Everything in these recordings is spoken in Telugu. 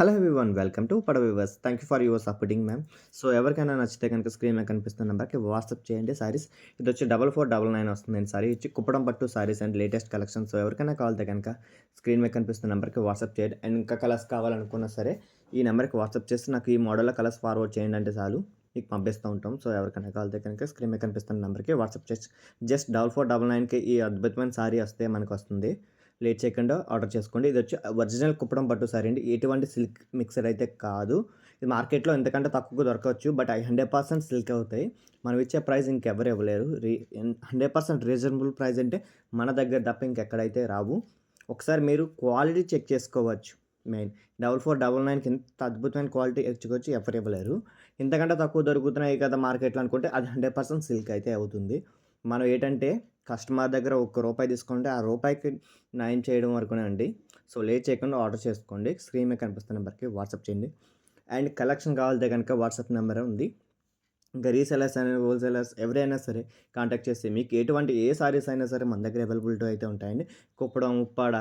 హలో వన్ వెల్కమ్ టు పడ weavers thank you for your supporting ma'am so ఎవరికైనా నచ్చితే కనుక స్క్రీన్ మీద కనిపిస్తున్న నెంబర్కి వాట్సాప్ చేయండి. సారీస్ ఇది వచ్చి డబల్ ఫోర్ డబల్ నైన్ వస్తుందండి సారీ వచ్చి కుప్పడం పట్టు saris and latest collection so ఎవరికైనా కావాలితే కనుక స్క్రీన్ మీద కనిపిస్తున్న నెంబర్కి వాట్సాప్ చేయండి. అండ్ ఇంకా కలర్స్ కావాలనుకున్నా సరే ఈ నెంబర్కి వాట్సాప్ చేసి నాకు ఈ మోడల్లో కలర్స్ ఫార్వర్డ్ చేయండి అంటే చాలు. మీకు పంపిస్తూ ఉంటాం. సో ఎవరికైనా కావాలితే కనుక స్క్రీన్ మీద కనిపిస్తున్న నెంబర్కి వాట్సాప్ చేసి జస్ట్ డబల్ ఫోర్ డబల్ నైన్కి ఈ అద్భుతమైన సారీ వస్తే మనకు వస్తుంది. లేట్ చేయకుండా ఆర్డర్ చేసుకోండి. ఇది వచ్చి ఒరిజినల్ కుప్పడం పట్టు సారీ అండి. ఎటువంటి సిల్క్ మిక్సర్ అయితే కాదు. ఇది మార్కెట్లో ఎంతకంటే తక్కువ దొరకవచ్చు. బట్ అవి హండ్రెడ్ పర్సెంట్ సిల్క్ అవుతాయి. మనం ఇచ్చే ప్రైస్ ఇంకెవరు ఇవ్వలేరు. రీ హండ్రెడ్ పర్సెంట్ రీజనబుల్ ప్రైస్ అంటే మన దగ్గర తప్ప ఇంకెక్కడైతే రావు. ఒకసారి మీరు క్వాలిటీ చెక్ చేసుకోవచ్చు. మెయిన్ డబల్ ఫోర్ డబల్ నైన్కి ఇంత అద్భుతమైన క్వాలిటీ ఎచ్చుకొచ్చి ఎవరు ఇవ్వలేరు. ఇంతకంటే తక్కువ దొరుకుతున్నాయి కదా మార్కెట్లో అనుకుంటే అది హండ్రెడ్ పర్సెంట్ సిల్క్ అయితే అవుతుంది. మనం ఏంటంటే కస్టమర్ దగ్గర ఒక్క రూపాయి తీసుకుంటే ఆ రూపాయికి నయం చేయడం వరకునే అండి. సో లేట్ చేయకుండా ఆర్డర్ చేసుకోండి. స్క్రీన్ మీద కనిపిస్తున్న నెంబర్కి వాట్సాప్ చేయండి. అండ్ కలెక్షన్ కావాలంటే కనుక వాట్సాప్ నెంబర్ ఉంది. ఇంకా రీసెలర్స్ అయినా హోల్సేలర్స్ ఎవరైనా సరే కాంటాక్ట్ చేస్తే మీకు ఎటువంటి ఏ సారీస్ అయినా సరే మన దగ్గర అవైలబిలిటీ అయితే ఉంటాయండి. Kuppadam Uppada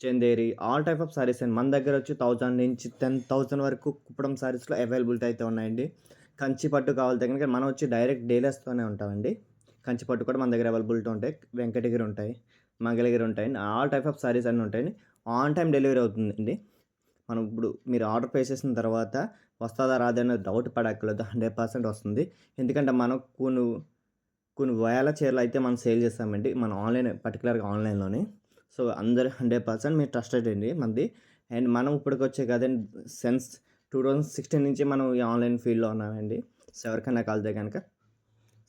Chanderi all type of saris అండి. మన దగ్గర వచ్చి థౌజండ్ నుంచి టెన్ థౌజండ్ వరకు కుప్పడం సారీస్లో అవైలబిలిటీ అయితే ఉన్నాయండి. కంచి పట్టు కావాలంటే కనుక మనం వచ్చి డైరెక్ట్ డీలర్స్తోనే ఉంటామండి. కంచిపట్టు కూడా మన దగ్గర అవైలబిలిటీ ఉంటాయి. వెంకటగిరి ఉంటాయి మంగళగిరి ఉంటాయి. ఆల్ టైప్ ఆఫ్ సారీస్ అన్నీ ఉంటాయండి. ఆన్ టైం డెలివరీ అవుతుందండి. మనం ఇప్పుడు మీరు ఆర్డర్ పే చేసిన తర్వాత వస్తుందా రాదనే డౌట్ పడక్కర్లేదు. హండ్రెడ్ పర్సెంట్ వస్తుంది. ఎందుకంటే మనం కొన్ని కొన్ని వేల చీరలు అయితే మనం సేల్ చేస్తామండి. మన ఆన్లైన్ పర్టికులర్గా ఆన్లైన్లోనే సో అందరు హండ్రెడ్ పర్సెంట్ మీరు ట్రస్టెడ్ అండి మనది. అండ్ మనం ఇప్పటికి వచ్చే కదండి సెన్స్ టూ థౌజండ్ సిక్స్టీన్ నుంచి మనం ఈ ఆన్లైన్ ఫీల్డ్లో ఉన్నామండి. సో ఎవరికైనా కలితే కనుక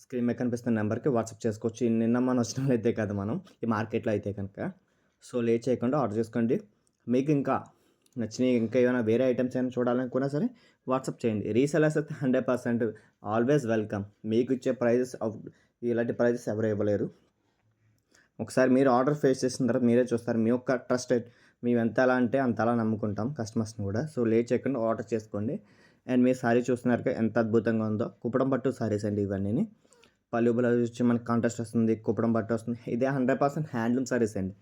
స్క్రీన్ మీద కనిపిస్తున్న నెంబర్కి వాట్సాప్ చేసుకోవచ్చు. నిన్న మనం వచ్చిన అయితే కదా మనం. ఈ మార్కెట్లో అయితే కనుక. సో లేట్ చేయకుండా ఆర్డర్ చేసుకోండి. మీకు ఇంకా నచ్చినవి ఇంకా ఏమైనా వేరే ఐటమ్స్ ఏమైనా చూడాలనుకున్నా సరే వాట్సాప్ చేయండి. రీసెలర్స్ అయితే హండ్రెడ్ పర్సెంట్ ఆల్వేస్ వెల్కమ్. మీకు ఇచ్చే ప్రైజెస్ ఇలాంటి ప్రైజెస్ ఎవరు ఇవ్వలేరు. ఒకసారి మీరు ఆర్డర్ ఫేస్ చేసిన తర్వాత మీరే చూస్తారు. మీ యొక్క ట్రస్టెడ్ మేము ఎంత అలా అంటే అంత అలా నమ్ముకుంటాం కస్టమర్స్ని కూడా. సో లేట్ చేయకుండా ఆర్డర్ చేసుకోండి. అండ్ మీ సారీ చూస్తున్నారు ఎంత అద్భుతంగా ఉందో. కుప్పడం పట్టు సారీస్ అండి ఇవన్నీ పళ్ళు బ్లౌజ్ వచ్చి మనకి కాంట్రాస్ట్ వస్తుంది కుప్పడం బట్ట వస్తుంది. ఇదే హండ్రెడ్ పర్సెంట్ హ్యాండ్లూమ్ సారీస్ అండి.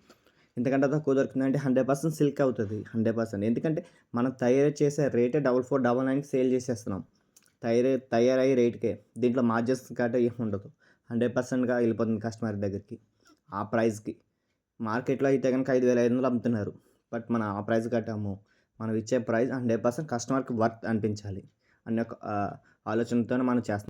ఎందుకంటే తక్కువ దొరుకుతుందంటే హండ్రెడ్ పర్సెంట్ సిల్క్ అవుతుంది హండ్రెడ్ పర్సెంట్ ఎందుకంటే మనం తయారు చేసే రేటే డబల్ ఫోర్ డబల్ నైన్కి సేల్ చేసేస్తున్నాం. తయారు తయారయ్యే రేట్కే దీంట్లో మార్జెస్ కట్ట ఏమి ఉండదు. హండ్రెడ్ పర్సెంట్గా వెళ్ళిపోతుంది కస్టమర్ దగ్గరికి ఆ ప్రైస్కి మార్కెట్లో అయితే కనుక ఐదు వేల ఐదు వందలు అమ్ముతున్నారు. బట్ మనం ఆ ప్రైస్ కట్టాము. మనం ఇచ్చే ప్రైస్ హండ్రెడ్ పర్సెంట్ కస్టమర్కి వర్త్ అనిపించాలి. అనే ఒక ఆలోచనతో మనం చేస్తాం